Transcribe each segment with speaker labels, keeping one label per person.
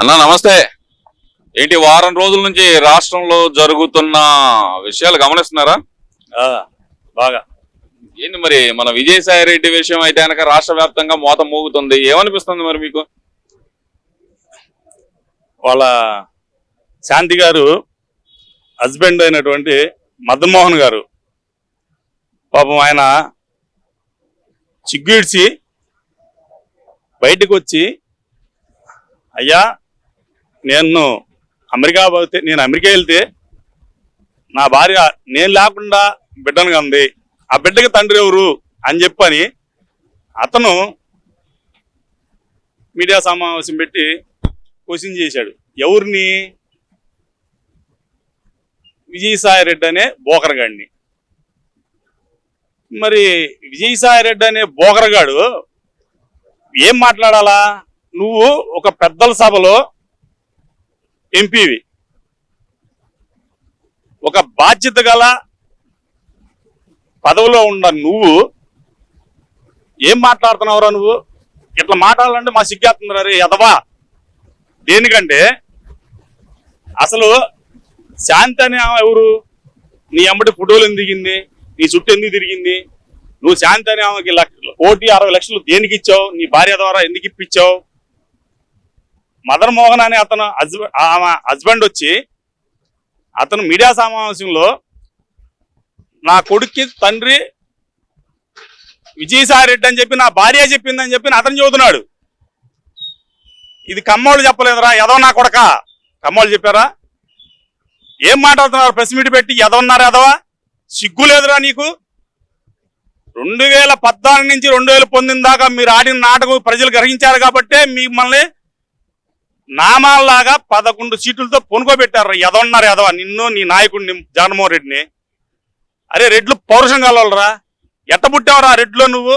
Speaker 1: అన్నా నమస్తే. ఏంటి వారం రోజుల నుంచి రాష్ట్రంలో జరుగుతున్న విషయాలు గమనిస్తున్నారా?
Speaker 2: బాగా.
Speaker 1: ఏంటి మరి మన విజయసాయి రెడ్డి విషయం అయితే కనుక రాష్ట్ర వ్యాప్తంగా మోత మోగుతుంది. ఏమనిపిస్తుంది మరి మీకు?
Speaker 2: వాళ్ళ శాంతి గారు హస్బెండ్ అయినటువంటి మదన్ మోహన్ గారు పాపం ఆయన చిగ్గిడ్చి బయటకు వచ్చి అయ్యా నేను అమెరికా పోతే నేను అమెరికా వెళ్తే నా భార్య నేను లేకుండా బిడ్డను కంది ఆ బిడ్డకి తండ్రి ఎవరు అని చెప్పని అతను మీడియా సమావేశం పెట్టి క్వశ్చన్ చేశాడు. ఎవరిని? విజయసాయి రెడ్డి అనే బోకరగాడిని. మరి విజయసాయి రెడ్డి అనే బోకరగాడు ఏం మాట్లాడాలా? నువ్వు ఒక పెద్దల సభలో ఎంపీవి. ఒక బాధ్యత గల పదవిలో ఉన్న నువ్వు ఏం మాట్లాడుతున్నావురా నువ్వు? ఇట్లా మాట్లాడాలంటే మా సిగ్గేస్తుందిరా రే ఎదవా దేనికంటే అసలు శాంతి అనే ఆమె ఎవరు? నీ అమ్మటి ఫోటోలు ఎందుకు దిగింది? నీ చుట్టూ ఎందుకు తిరిగింది? నువ్వు శాంతి అనే ఆమెకి లక్ష- కోటి అరవై లక్షలు దేనికి ఇచ్చావు? నీ భార్య ద్వారా ఎందుకు ఇప్పించావు? మదన్ మోహన్ అనే అతను హస్బెండ్ ఆమె హస్బెండ్ వచ్చి అతను మీడియా సమావేశంలో నా కొడుక్కి తండ్రి విజయసాయి రెడ్డి అని చెప్పి నా భార్య చెప్పిందని చెప్పి అతను చదువుతున్నాడు ఇది కమ్మోళ్ళు చెప్పలేదురా ఎదవ నా కొడక? కమ్మోళ్ళు చెప్పారా? ఏం మాట్లాడుతున్నారు? ప్రెస్ మీట్ పెట్టి ఎదవన్నారు ఎదవా సిగ్గు లేదురా నీకు? రెండు వేల పద్నాలుగు నుంచి రెండు వేల పంతొమ్మిది దాకా మీరు ఆడిన నాటకం ప్రజలు గ్రహించారు కాబట్టే మిమ్మల్ని నామాల్లాగా పదకొండు సీట్లతో పొనుకోబెట్టారు ఎదవన్నారు ఎదవ నిన్ను నీ నాయకుడిని జగన్మోహన్ రెడ్డిని. అరే రెడ్లు పౌరుషం కలవలరా ఎట్ట పుట్టావురా రెడ్లో నువ్వు?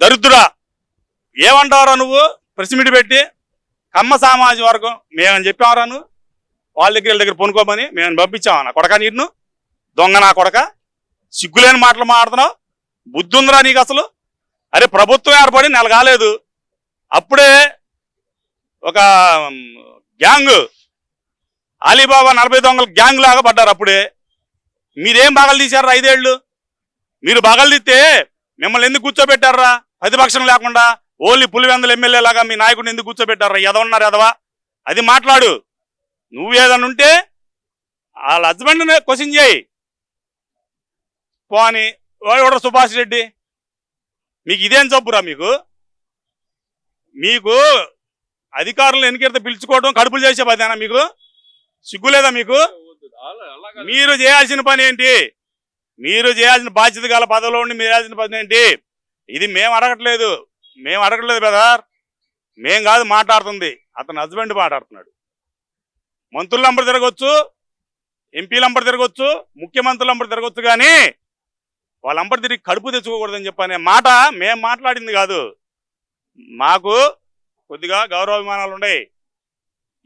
Speaker 2: దరిద్రుడా? ఏమంటావురా నువ్వు? ప్రెస్ మీట్ పెట్టి కమ్మ సామాజ వర్గం మేమని చెప్పావరా నువ్వు? వాళ్ళ దగ్గర వీళ్ళ దగ్గర పొనుకోమని మేము పంపించామన్న కొడక నీరును దొంగ నా కొడక? సిగ్గులేని మాటలు మాడుతున్నావు బుద్ధి ఉందిరా నీకు అసలు? అరే ప్రభుత్వం ఏర్పడి నెల కాలేదు అప్పుడే ఒక గ్యాంగ్ అలీబాబా నలభై దొంగల గ్యాంగ్ లాగా పడ్డారు అప్పుడే. మీరేం బాగలు తీశారు ఐదేళ్ళు మీరు బాగలు తీస్తే మిమ్మల్ని ఎందుకు కూర్చోబెట్టారా ప్రతిపక్షం లేకుండా ఓన్లీ పులివెందుల ఎమ్మెల్యే లాగా మీ నాయకుడిని ఎందుకు కూర్చోబెట్టారా ఎదవన్నారు ఎదవా అది మాట్లాడు. నువ్వు ఏదన్నా ఉంటే వాళ్ళ హస్బెండ్ని క్వశ్చన్ చేయి. పోని వాడు సుభాష్ రెడ్డి. మీకు ఇదేం చెప్పురా మీకు? మీకు అధికారులు ఎన్నికైతే పిలుచుకోవడం కడుపులు చేసే పదేనా మీకు? సిగ్గులేదా మీకు? మీరు చేయాల్సిన పని ఏంటి? మీరు చేయాల్సిన బాధ్యత గల పదవిలో ఉండి మీరు చేయాల్సిన పని ఏంటి? ఇది మేము అడగట్లేదు. మేము అడగట్లేదు బ్రదర్. మేం కాదు మాట్లాడుతుంది. అతని హస్బెండ్ మాట్లాడుతున్నాడు. మంత్రుల నంబర్ తిరగొచ్చు ఎంపీల నంబర్ తిరగొచ్చు ముఖ్యమంత్రుల నంబర్ తిరగొచ్చు కానీ వాళ్ళ నంబర్ తిరిగి కడుపు తెచ్చుకోకూడదని చెప్పనే మాట మేము మాట్లాడింది కాదు. మాకు కొద్దిగా గౌరవాభిమానాలు ఉన్నాయి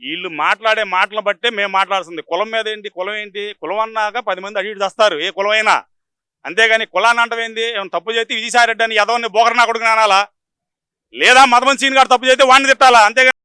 Speaker 2: వీళ్ళు మాట్లాడే మాటలు బట్టే మేము మాట్లాడుతుంది కులం మీద ఏంటి కులం ఏంటి? కులం అన్నాక పది మంది అడిగి తెస్తారు ఏ కులం అయినా అంతేగాని కులాన్ని అంటవేంది ఏమైనా తప్పు చేస్తే విజయసాయి రెడ్డి అని ఎదవని బోకరనా కొడుకుని అనాలా? లేదా మదమన్ సీన్ గారు తప్పు చేస్తే వాడిని తిట్టాలా? అంతేగాని